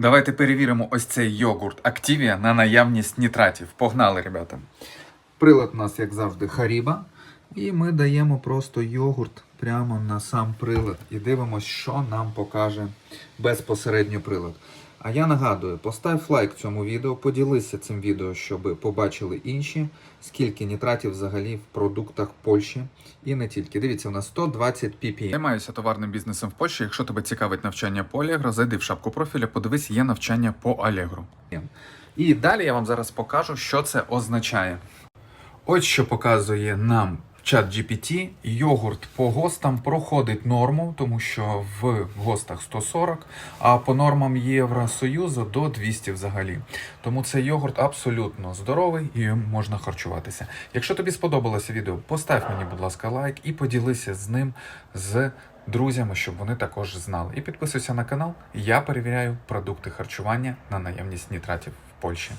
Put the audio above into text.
Давайте перевіримо ось цей йогурт Activia на наявність нітратів. Погнали, ребята. Прилад у нас, як завжди, Харіба. І ми даємо просто йогурт прямо на сам прилад і дивимося, що нам покаже безпосередньо прилад. А я нагадую, постав лайк цьому відео, поділися цим відео, щоб побачили інші, скільки нітратів взагалі в продуктах Польщі і не тільки. Дивіться, у нас 120 ppm. Займаюся товарним бізнесом в Польщі. Якщо тебе цікавить навчання по Allegro, зайди в шапку профіля, подивись, є навчання по Allegro. І далі я вам зараз покажу, що це означає. Ось що показує нам чат GPT. Йогурт по ГОСТам проходить норму, тому що в ГОСТах 140, а по нормам Євросоюзу до 200 взагалі. Тому цей йогурт абсолютно здоровий і можна харчуватися. Якщо тобі сподобалося відео, постав мені, будь ласка, лайк і поділися з ним з друзями, щоб вони також знали. І підписуйся на канал. Я перевіряю продукти харчування на наявність нітратів в Польщі.